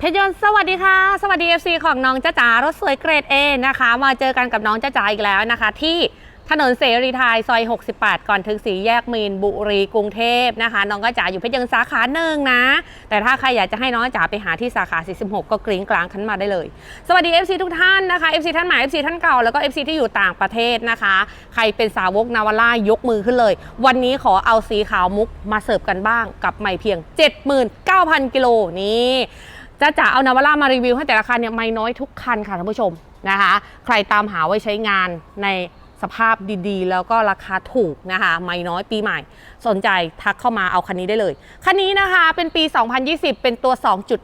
เพชรยนต์สวัสดีค่ะ สวัสดี FC ของน้องจ้าจ๋ารถสวยเกรด A นะคะ มาเจอกันกับน้องจ้าจ๋าอีกแล้วนะคะ ที่ถนนเสรีไทยซอย 68 ก่อนถึงสีแยกมีนบุรีกรุงเทพนะคะ น้องจ้าจ๋าอยู่เพชรยนต์สาขาหนึ่งนะ แต่ถ้าใครอยากจะให้น้องจ๋าไปหาที่สาขา 46 ก็กริ้งกลางขันมาได้เลย สวัสดี FC ทุกท่านนะคะ FC ท่านใหม่ FC ท่านเก่าแล้วก็ FC ที่อยู่ต่างประเทศนะคะ ใครเป็นสาวกนาวาร่ายกมือขึ้นเลย วันนี้ขอเอาสีขาวมุกมาเสิร์ฟกันบ้างกับใหม่เพียง 79,000 กิโลนี่ จะจ๋าเอานาวาร่ามารีวิวให้แต่ละคันเนี่ยไม่น้อยทุกคันค่ะท่านผู้ชมนะคะ ใครตามหาไว้ใช้งานในสภาพดีๆ แล้วก็ราคาถูกนะคะ ไม่น้อยปีใหม่สนใจทักเข้ามาเอาคันนี้ได้เลย คันนี้นะคะเป็นปี 2020 เป็นตัว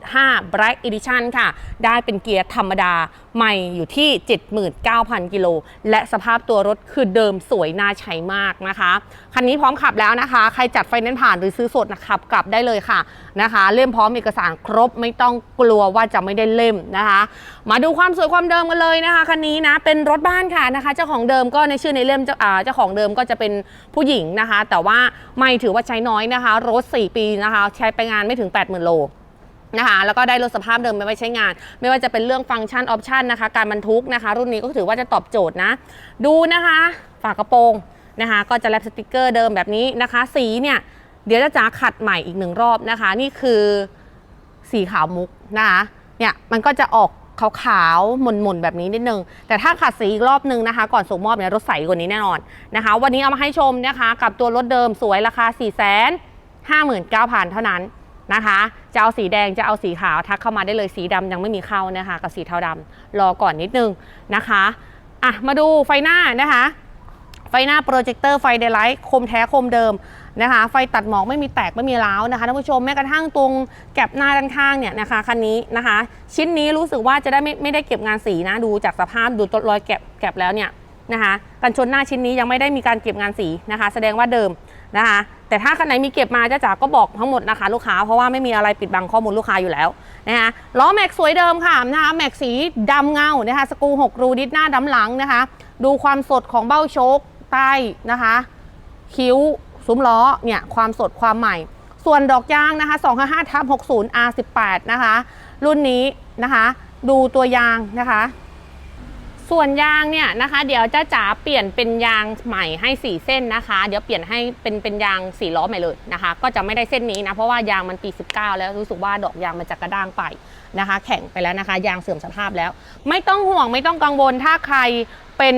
2.5 Black Edition ค่ะ ได้เป็นเกียร์ธรรมดาใหม่อยู่ที่ 79,000 กิโล และสภาพตัวรถคือเดิมสวยน่าใช้มากนะคะ คันนี้พร้อมขับแล้วนะคะ ใครจัดไฟแนนซ์ผ่านหรือซื้อสดนะครับกลับได้เลยค่ะนะคะ เล่มพร้อมเอกสารครบไม่ต้องกลัวว่าจะไม่ได้เล่มนะคะ มาดูความสวยความเดิมกันเลยนะคะคันนี้นะเป็นรถบ้านค่ะนะคะ เจ้าของเดิมก็ในชื่อในเล่มเจ้าอ่าเจ้าของเดิมก็จะเป็นผู้หญิงนะคะ แต่ว่า ไม่ถือว่าใช้น้อยนะคะ รถ 4 ปีนะคะ ใช้ไปงานไม่ถึง 80,000 โลนะคะแล้วก็ได้รถสภาพเดิมไปไว้ใช้งาน ไม่ว่าจะเป็นเรื่องฟังก์ชันออปชันนะคะ การบรรทุกนะคะ รุ่นนี้ก็ถือว่าจะตอบโจทย์นะ ดูนะคะ ฝากระโปรงนะคะ ก็จะแลบสติกเกอร์เดิมแบบนี้นะคะ สีเนี่ย เดี๋ยวจะจ๋าขัดใหม่อีกหนึ่งรอบนะคะ นี่คือสีขาวมุกนะคะเนี่ยมันก็จะออก ขาวๆหม่นๆ แบบนี้นิดนึง แต่ถ้าขัดสีอีกรอบนึงนะคะ ก่อนส่งมอบเนี่ยรถใสกว่านี้แน่นอนนะคะ วันนี้เอามาให้ชมนะคะ กับตัวรถเดิมสวยราคา 4 5 9 0 0 0 เท่านั้นนะคะ จะเอาสีแดงจะเอาสีขาวทักเข้ามาได้เลยสีดำยังไม่มีเข้านะคะ กับสีเทาดำรอก่อนนิดนึงนะคะอะมาดูไฟหน้านะคะ ไฟหน้าโปรเจคเตอร์ไฟเดย์ไลท์คมแท้คมเดิม นะคะ ไฟตัดหมอกไม่มีแตกไม่มีร้าวนะคะท่านผู้ชมแม้กระทั่งตรงแก็บหน้าด้านข้างเนี่ยนะคะคันนี้นะคะ ชิ้นนี้รู้สึกว่าจะได้ไม่ไม่ได้เก็บงานสีนะดูจากสภาพดูต้นรอยแก็บแก็บแล้วเนี่ยนะคะกันชนหน้าชิ้นนี้ยังไม่ได้มีการเก็บงานสีนะคะ แสดงว่าเดิมนะคะ แต่ถ้าคันไหนมีเก็บมาจ้าจ๋าก็บอกทั้งหมดนะคะลูกค้าเพราะว่าไม่มีอะไรปิดบังข้อมูลลูกค้าอยู่แล้วนะคะล้อแม็กสวยเดิมค่ะนะคะแม็กสีดำเงานะคะสกู6รูดิสหน้าดำหลังนะคะ ดูความสดของเบ้าโชคใต้นะคะ คิ้ว ซุ้มล้อเนี่ยความสดความใหม่ ส่วนดอกยางนะคะ255ทับ60 R18 นะคะ รุ่นนี้นะคะ ดูตัวยางนะคะ ส่วนยางเนี่ยนะคะ เดี๋ยวจะจ๋าเปลี่ยนเป็นยางใหม่ให้ 4 เส้นนะคะ เดี๋ยวเปลี่ยนให้เป็นเป็นยางสีล้อใหม่เลยนะคะ ก็จะไม่ได้เส้นนี้นะเพราะว่ายางมันปี 19 แล้วรู้สึกว่าดอกยางมันจะกระด้างไปนะคะ แข็งไปแล้วนะคะ ยางเสื่อมสภาพแล้ว ไม่ต้องห่วงไม่ต้องกังวลถ้าใคร เป็น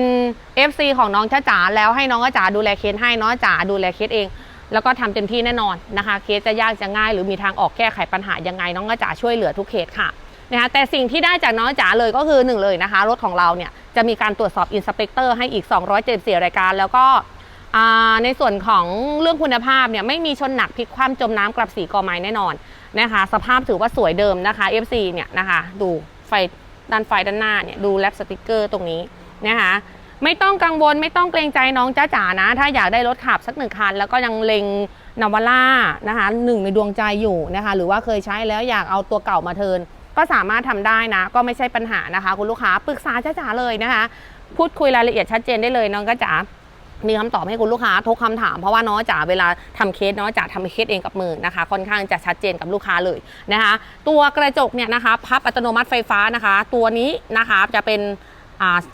FC ของน้องจ้าจ๋าแล้วให้น้องจ้าจ๋าดูแลเคสให้น้องจ๋าดูแลเคสเอง แล้วก็ทำเต็มที่แน่นอนนะคะ เคสจะยากจะง่าย หรือมีทางออกแก้ไขปัญหายังไง น้องจ้าจ๋าช่วยเหลือทุกเคสค่ะนะคะแต่สิ่งที่ได้จากน้องจ๋าเลยก็คือหนึ่งเลยนะคะรถของเราเนี่ยจะมีการตรวจสอบอินสเปกเตอร์ให้อีก 274 รายการ แล้วก็ในส่วนของเรื่องคุณภาพเนี่ยไม่มีชนหนักพลิกคว่ำจมน้ำกลับสีกอไม้แน่นอนนะคะสภาพถือว่าสวยเดิมนะคะ FC เนี่ยนะคะดูไฟด้านไฟด้านหน้าเนี่ยดูแลบสติกเกอร์ตรงนี้ นะคะไม่ต้องกังวลไม่ต้องเกรงใจน้องจ้าจ๋านะ ถ้าอยากได้รถขับสักหนึ่งคัน แล้วก็ยังเล็งนาวาร่านะคะหนึ่งในดวงใจอยู่นะคะ หรือว่าเคยใช้แล้วอยากเอาตัวเก่ามาเทิร์นก็สามารถทำได้นะ ก็ไม่ใช่ปัญหานะคะ คุณลูกค้าปรึกษาจ้าจ๋าเลยนะคะ พูดคุยรายละเอียดชัดเจนได้เลยน้องจ้าจ๋ามีคำตอบให้คุณลูกค้าทุกคำถามเพราะว่าน้องจ๋าเวลาทำเคสน้องจ๋าทำเคสเองกับมือนะคะ ค่อนข้างจะชัดเจนกับลูกค้าเลยนะคะ ตัวกระจกเนี่ยนะคะ พับอัตโนมัติไฟฟ้านะคะ ตัวนี้นะคะจะเป็น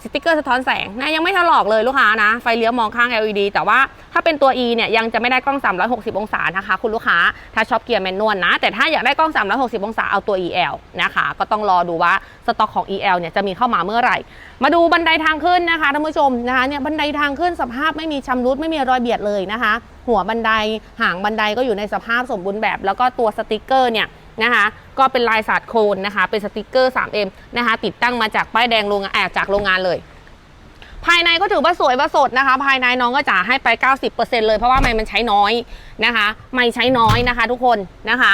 สติกเกอร์สะท้อนแสงนะยังไม่ถลอกเลยลูกค้านะ ไฟเลี้ยวมองข้าง LED แต่ว่าถ้าเป็นตัว E เนี่ยยังจะไม่ได้กล้อง 360 องศานะคะ คุณลูกค้าถ้าชอบเกียร์แมนนวลนะ แต่ถ้าอยากได้กล้อง 360 องศาเอาตัว EL นะคะ ก็ต้องรอดูว่าสต็อกของ EL เนี่ยจะมีเข้ามาเมื่อไหร่ มาดูบันไดทางขึ้นนะคะท่านผู้ชมนะคะเนี่ยบันไดทางขึ้นสภาพไม่มีชำรุดไม่มีรอยเบียดเลยนะคะ หัวบันไดหางบันไดก็อยู่ในสภาพสมบูรณ์แบบ แล้วก็ตัวสติกเกอร์เนี่ย นะคะ ก็เป็นลายสาดโคนนะคะ เป็นสติกเกอร์ 3M นะคะ ติดตั้งมาจากป้ายแดงโรงงานแอบจากโรงงานเลย ภายในก็ถือว่าสวยว่าสดนะคะ ภายในน้องก็จ่าให้ไป 90%เลยเพราะว่าไม้มันใช้น้อยนะคะ ไม่ใช้น้อยนะคะ ทุกคนนะคะ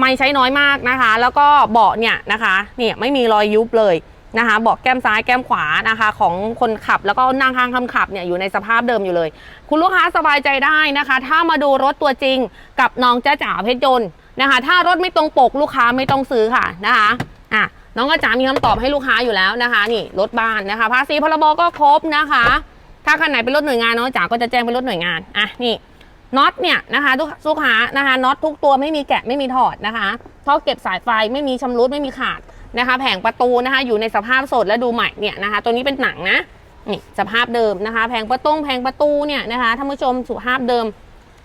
ไม่ใช้น้อยมากนะคะ แล้วก็เบาะเนี่ยนะคะเนี่ยไม่มีรอยยุบเลยนะคะเบาะแก้มซ้ายแก้มขวานะคะ ของคนขับแล้วก็นั่งข้างคนขับเนี่ยอยู่ในสภาพเดิมอยู่เลย คุณลูกค้าสบายใจได้นะคะ ถ้ามาดูรถตัวจริงกับน้องจ้าจ๋าเพชรยนต์ นะคะ ถ้ารถไม่ตรงปกลูกค้าไม่ต้องซื้อค่ะนะคะอะน้องกระจ๋ามีคำตอบให้ลูกค้าอยู่แล้วนะคะ นี่รถบ้านนะคะ ภาษีพรบก็ครบนะคะ ถ้าคันไหนเป็นรถหน่วยงานน้องจ๋าก็จะแจ้งเป็นรถหน่วยงานอะนี่น็อตเนี่ยนะคะทุกลูกค้านะคะน็อตทุกตัวไม่มีแกะไม่มีถอดนะคะท่อเก็บสายไฟไม่มีชำรุดไม่มีขาดนะคะ แผงประตูนะคะอยู่ในสภาพสดและดูใหม่เนี่ยนะคะ ตัวนี้เป็นหนังนะนี่สภาพเดิมนะคะ แผงประตูแผงประตูเนี่ยนะคะท่านผู้ชมสภาพเดิม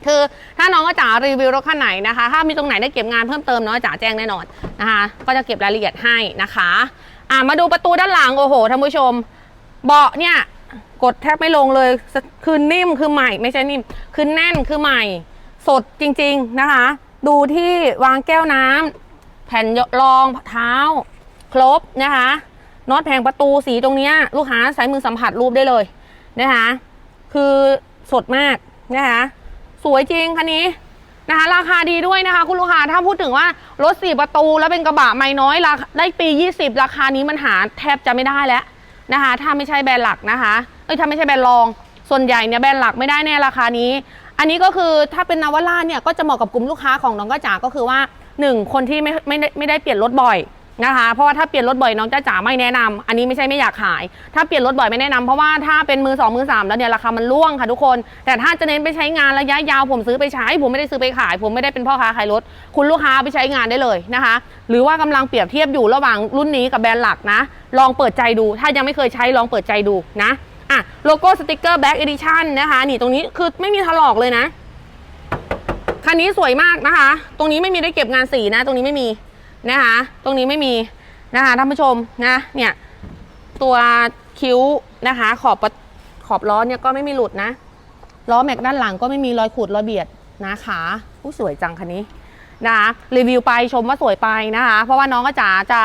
คือถ้าน้องก็จ๋ารีวิวรถคันไหนนะคะ ถ้ามีตรงไหนได้เก็บงานเพิ่มเติมน้องจ๋าแจ้งแน่นอนนะคะ ก็จะเก็บรายละเอียดให้นะคะอ่ามาดูประตูด้านหลังโอ้โหท่านผู้ชม เบาะเนี่ยกดแทบไม่ลงเลยคือนิ่มคือใหม่ไม่ใช่นิ่มคือแน่นคือใหม่ สดจริงๆนะคะ ดูที่วางแก้วน้ำแผ่นรองเท้า ครบนะคะน็อตแผงประตูสีตรงนี้ลูกค้าใช้มือสัมผัสรูปได้เลยนะคะ คือสดมากนะคะ สวยจริงคันนี้นะคะ ราคาดีด้วยนะคะ คุณลูกค้าถ้าพูดถึงว่ารถสี่ประตูแล้วเป็นกระบะไม่น้อยราได้ปี 20 ราคานี้มันหาแทบจะไม่ได้แล้วนะคะ ถ้าไม่ใช่แบรนด์หลักนะคะเอ้ยถ้าไม่ใช่แบรนด์รอง ส่วนใหญ่เนี่ยแบรนด์หลักไม่ได้แน่ราคานี้ อันนี้ก็คือถ้าเป็นนาวาร่าเนี่ยก็จะเหมาะกับกลุ่มลูกค้าของน้องกระจ๋าก็คือว่าหนึ่งคนที่ไม่ไม่ได้ไม่ได้เปลี่ยนรถบ่อย นะคะ เพราะว่าถ้าเปลี่ยนรถบ่อยน้องจ้าจ๋าไม่แนะนำอันนี้ไม่ใช่ไม่อยากขาย ถ้าเปลี่ยนรถบ่อยไม่แนะนำเพราะว่าถ้าเป็นมือสองมือสามแล้วเนี่ยราคามันล่วงค่ะทุกคน แต่ถ้าจะเน้นไปใช้งานระยะยาวผมซื้อไปใช้ ผมไม่ได้ซื้อไปขาย ผมไม่ได้เป็นพ่อค้าขายรถ คุณลูกค้าไปใช้งานได้เลยนะคะ หรือว่ากำลังเปรียบเทียบอยู่ระหว่างรุ่นนี้กับแบรนด์หลักนะ ลองเปิดใจดู ถ้ายังไม่เคยใช้ลองเปิดใจดูนะอะโลโก้สติกเกอร์แบ็กเอดิชันนะคะนี่ตรงนี้คือไม่มีถลอกเลยนะคันนี้สวยมากนะคะ ตรงนี้ไม่มีได้เก็บงานสีนะ ตรงนี้ไม่มี นะคะ ตรงนี้ไม่มีนะคะท่านผู้ชมนะเนี่ยตัวคิ้วนะคะขอบประขอบล้อเนี่ยก็ไม่มีหลุดนะล้อแม็กด้านหลังก็ไม่มีรอยขูดรอยเบียดนะขาผู้สวยจังคันนี้นะคะรีวิวไปชมว่าสวยไปนะคะ เพราะว่าน้องก็จ๋าจะ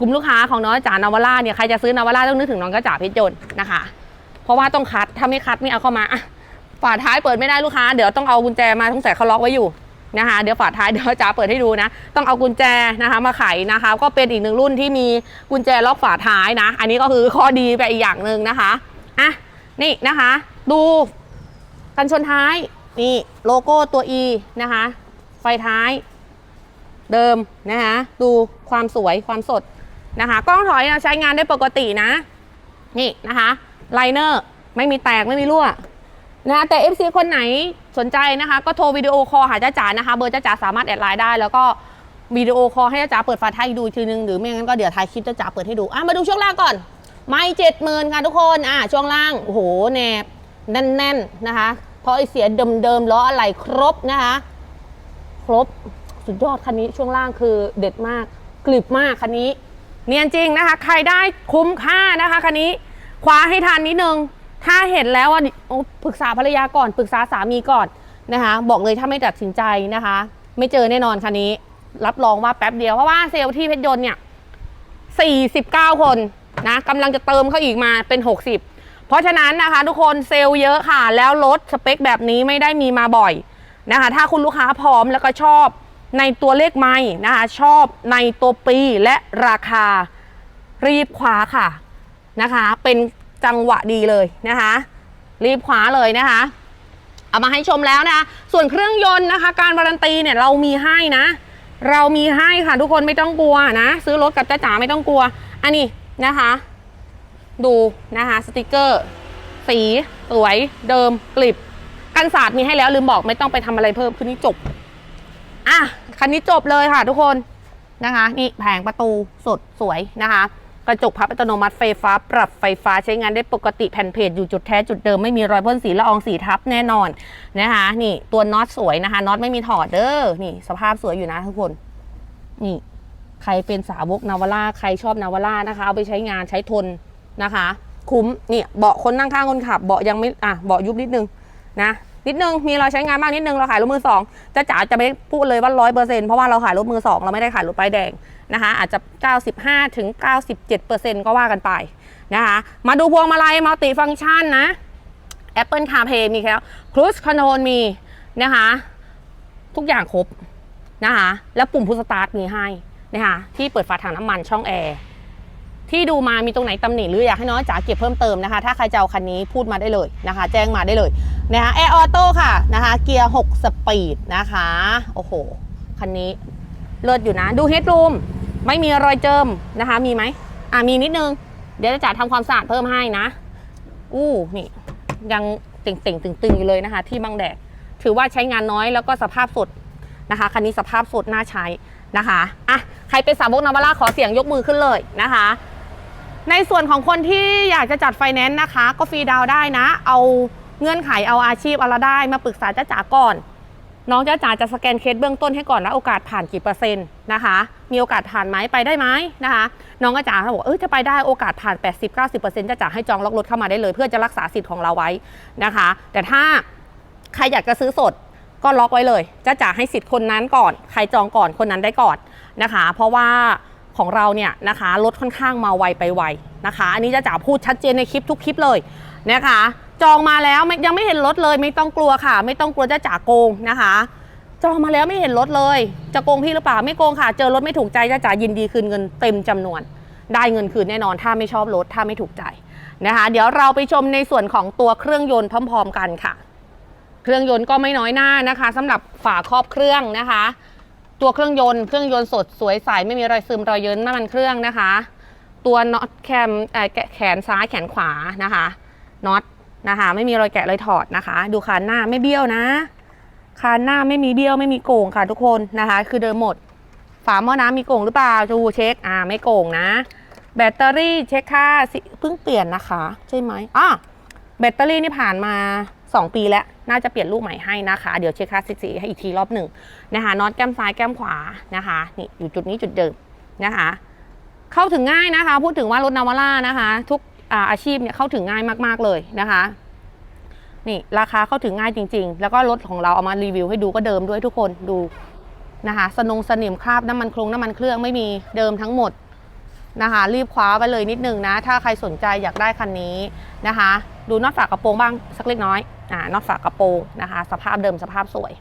กลุ่มลูกค้าของน้องก็จ๋านาวาร่าเนี่ยใครจะซื้อนาวาร่าต้องนึกถึงน้องก็จ๋าเพชรยนต์นะคะ เพราะว่าต้องคัดถ้าไม่คัดไม่เอาเข้ามาฝาท้ายเปิดไม่ได้ลูกค้า เดี๋ยวต้องเอากุญแจมาต้องใส่เขาล็อกไว้อยู่ นะคะเดี๋ยวฝาท้ายเดี๋ยวจ๋าเปิดให้ดูนะ ต้องเอากุญแจนะคะมาไขนะคะ ก็เป็นอีกหนึ่งรุ่นที่มีกุญแจล็อกฝาท้ายนะ อันนี้ก็คือข้อดีไปอีกอย่างหนึ่งนะคะอะนี่นะคะ ดูกันชนท้ายนี่โลโก้ตัว E นะคะ ไฟท้ายเดิมนะคะดูความสวยความสดนะคะ กล้องถอยนะใช้งานได้ปกตินะ นี่นะคะไลเนอร์ไม่มีแตกไม่มีรั่วนะคะแต่ FC คนไหน สนใจนะคะ ก็โทรวิดีโอคอลหาจ้าจ๋านะคะ เบอร์จ้าจ๋าสามารถแอดไลน์ได้ แล้วก็วิดีโอคอลให้จ้าจ๋าเปิดฝาท้ายดูทีนึงหรือไม่งั้นก็เดี๋ยวถ่ายคลิปจ้าจ๋าเปิดให้ดูอะมาดูช่วงล่างก่อน ไม่เจ็ดหมื่นค่ะทุกคนอะช่วงล่างโอ้โหแนบแน่นๆนะคะเพราะไอเสียเดิมๆล้ออะไรครบนะคะ ครบสุดยอดคันนี้ช่วงล่างคือเด็ดมากกลิบมากคันนี้ เนียนจริงนะคะ ใครได้คุ้มค่านะคะคันนี้คว้าให้ทันนิดนึง ถ้าเห็นแล้วว่าปรึกษาภรรยาก่อนปรึกษาสามีก่อนนะคะ บอกเลยถ้าไม่ตัดสินใจนะคะ ไม่เจอแน่นอนคันนี้ รับรองว่าแป๊บเดียวเพราะว่าเซลล์ที่เพชรยนต์เนี่ย49 คนนะกำลังจะเติมเข้าอีกมาเป็น 60 เพราะฉะนั้นนะคะ ทุกคนเซลล์เยอะค่ะ แล้วรถสเปคแบบนี้ไม่ได้มีมาบ่อยนะคะ ถ้าคุณลูกค้าพร้อมแล้วก็ชอบในตัวเลขไม่นะคะ ชอบในตัวปีและราคารีบคว้าค่ะนะคะ เป็น จังหวะดีเลยนะคะ รีบคว้าเลยนะคะเอามาให้ชมแล้วนะคะส่วนเครื่องยนต์นะคะ การวารันตีเนี่ยเรามีให้นะ เรามีให้ค่ะทุกคนไม่ต้องกลัวนะ ซื้อรถกับจ้าจ๋าไม่ต้องกลัว อันนี้นะคะ ดูนะคะสติกเกอร์ สีสวยเดิมกลิบกันศาสตร์มีให้แล้วลืมบอกไม่ต้องไปทำอะไรเพิ่มคืนนี้จบอะคันนี้จบเลยค่ะทุกคนนะคะ นี่แผงประตูสดสวยนะคะ กระจกพับอัตโนมัติไฟฟ้า ปรับไฟฟ้าใช้งานได้ปกติแผ่นเพจอยู่จุดแท้จุดเดิมไม่มีรอยพ่นสีละอองสีทับแน่นอนนะคะนี่ตัวน็อตสวยนะคะน็อตไม่มีถอดเด้อนี่สภาพสวยอยู่นะทุกคน นี่ ใครเป็นสาวกนาวาร่าใครชอบนาวาร่านะคะเอาไปใช้งานใช้ทนนะคะ คุ้มนี่เบาะคนนั่งข้างคนขับเบาะยังไม่อะเบาะยุบนิดนึงนะนิดนึงมีเราใช้งานบ้างนิดนึงเราขายรถมือสองจะจ๋าจะไม่พูดเลยว่าร้อยเปอร์เซ็นต์เพราะว่าเราขายรถมือสองเราไม่ได้ขายรถป้ายแดง นะคะ อาจจะ 95ถึง97ก็ว่ากันไปนะคะ มาดูพวงมาลัยมัลติฟังก์ชันนะ Apple CarPlay มีแล้ว Cruise Control มีนะคะ ทุกอย่างครบนะคะ แล้วปุ่มพุชสตาร์ทมีให้นะคะที่เปิดฝาถังน้ำมันช่องแอร์ที่ดูมามีตรงไหนตำหนิหรืออยากให้น้องจ๋าเก็บเพิ่มเติมนะคะ ถ้าใครจะเอาคันนี้พูดมาได้เลยนะคะ แจ้งมาได้เลยนะคะแอร์ออโต้ค่ะนะคะ เกียร์ 6 สปีดนะคะ โอ้โห คันนี้ เลิศอยู่นะ ดูเฮดรูมไม่มีรอยเจิมนะคะ มีไหมอ่ามีนิดนึง เดี๋ยวจะจ๋าทำความสะอาดเพิ่มให้นะ อู้นี่ยังเต่งๆตึงๆอยู่เลยนะคะ ที่บังแดดถือว่าใช้งานน้อยแล้วก็สภาพสดนะคะคันนี้สภาพสดน่าใช้นะคะอะใครเป็นสาวกนาวาร่าขอเสียงยกมือขึ้นเลยนะคะ ในส่วนของคนที่อยากจะจัดไฟแนนซ์นะคะ ก็ฟรีดาวได้นะ เอาเงื่อนไขเอาอาชีพอะไรได้มาปรึกษาจ้าจ๋าก่อน น้องจ้าจ๋าจะสแกนเคสเบื้องต้นให้ก่อนแล้วโอกาสผ่านกี่เปอร์เซ็นต์นะคะ มีโอกาสผ่านไหมไปได้ไหมนะคะ น้องจ้าจ๋าเขาบอกเออจะไปได้โอกาสผ่าน 80-90%จ้าจ๋าให้จองล็อกรถเข้ามาได้เลย เพื่อจะรักษาสิทธิ์ของเราไว้นะคะ แต่ถ้าใครอยากจะซื้อสดก็ล็อกไว้เลยจ้าจ๋าให้สิทธิ์คนนั้นก่อน ใครจองก่อนคนนั้นได้ก่อนนะคะ เพราะว่าของเราเนี่ยนะคะรถค่อนข้างมาไวไปไวนะคะ อันนี้จ้าจ๋าพูดชัดเจนในคลิปทุกคลิปเลยนะคะ จองมาแล้วยังไม่เห็นรถเลย ไม่ต้องกลัวค่ะ ไม่ต้องกลัวจ้าจ๋าโกงนะคะ จองมาแล้วไม่เห็นรถเลย จะโกงพี่หรือเปล่าไม่โกงค่ะ เจอรถไม่ถูกใจจ้าจ๋ายินดีคืนเงินเต็มจำนวน ได้เงินคืนแน่นอนถ้าไม่ชอบรถถ้าไม่ถูกใจนะคะ เดี๋ยวเราไปชมในส่วนของตัวเครื่องยนต์พร้อม ๆ กันค่ะ เครื่องยนต์ก็ไม่น้อยหน้านะคะสำหรับฝาครอบเครื่องนะคะ ตัวเครื่องยนต์เครื่องยนต์สดสวยใสไม่มีรอยซึมรอยเยินน้ำมันเครื่องนะคะ ตัวน็อตแคมเอ่อแกะแขนซ้ายแขนขวานะคะน็อต นะคะ ไม่มีรอยแกะรอยถอดนะคะ ดูคานหน้าไม่เบี้ยวนะคานหน้าไม่มีเบี้ยวไม่มีโก่งค่ะทุกคนนะคะ คือเดิมหมด ฝาหม้อน้ำมีโก่งหรือเปล่าจูเช็คอ่าไม่โก่งนะ แบตเตอรี่เช็คค่าสิเพิ่งเปลี่ยนนะคะ ใช่ไหมอะแบตเตอรี่นี่ผ่านมา 2 ปีแล้วน่าจะเปลี่ยนลูกใหม่ให้นะคะ เดี๋ยวเช็คค่าสิให้อีกทีรอบหนึ่งนะคะน็อตแก้มซ้ายแก้มขวานะคะนี่อยู่จุดนี้จุดเดิมนะคะ เข้าถึงง่ายนะคะ พูดถึงว่ารถนาวาร่านะคะ ทุก อาอาชีพเนี่ยเข้าถึงง่ายมากๆเลยนะคะนี่ราคาเข้าถึงง่ายจริง ๆ แล้วก็รถของเราเอามารีวิวให้ดูก็เดิมด้วยทุกคนดูนะคะสนงสนิมคราบน้ำมันโครงน้ำมันเครื่องไม่มีเดิมทั้งหมดนะคะรีบคว้าไปเลยนิดนึงนะ ถ้าใครสนใจอยากได้คันนี้นะคะ ดูน็อตฝากระโปรงบ้างสักเล็กน้อยอ่าน็อตฝากระโปรงนะคะ สภาพเดิมสภาพสวย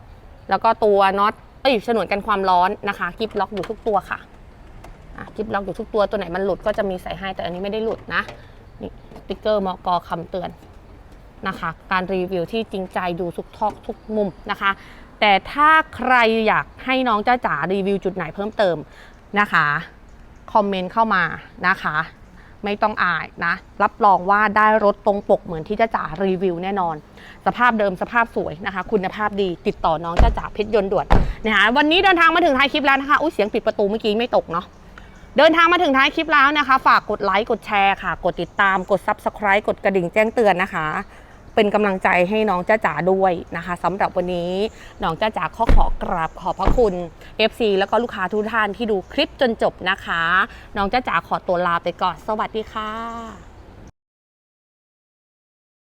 แล้วก็ตัวน็อตเอ้ยฉนวนกันความร้อนนะคะกิฟล็อกอยู่ทุกตัวค่ะอะกิฟล็อกอยู่ทุกตัวตัวไหนมันหลุดก็จะมีใส่ให้แต่อันนี้ไม่ได้หลุดนะ นี่สติ๊กเกอร์มกคำเตือนนะคะ การรีวิวที่จริงใจดูทุกทอกทุกมุมนะคะ แต่ถ้าใครอยากให้น้องจ้าจ๋ารีวิวจุดไหนเพิ่มเติมนะคะ คอมเมนต์เข้ามานะคะ ไม่ต้องอายนะ รับรองว่าได้รถตรงปกเหมือนที่จ้าจ๋ารีวิวแน่นอน สภาพเดิมสภาพสวยนะคะ คุณภาพดีติดต่อน้องจ้าจ๋าเพชรยนต์ด่วนนะคะวันนี้เดินทางมาถึงท้ายคลิปแล้วนะคะอุ้ยเสียงปิดประตูเมื่อกี้ไม่ตกเนาะ เดินทางมาถึงท้ายคลิปแล้วนะคะ ฝากกดไลค์กดแชร์ค่ะ กดติดตามกด Subscribe กดกระดิ่งแจ้งเตือนนะคะ เป็นกำลังใจให้น้องจ้าจ๋าด้วยนะคะสำหรับวันนี้น้องจ้าจ๋าขอขอกราบขอบพระคุณ FC แล้วก็ลูกค้าทุกท่านที่ดูคลิปจนจบนะคะ น้องจ้าจ๋าขอตัวลาไปก่อน สวัสดีค่ะ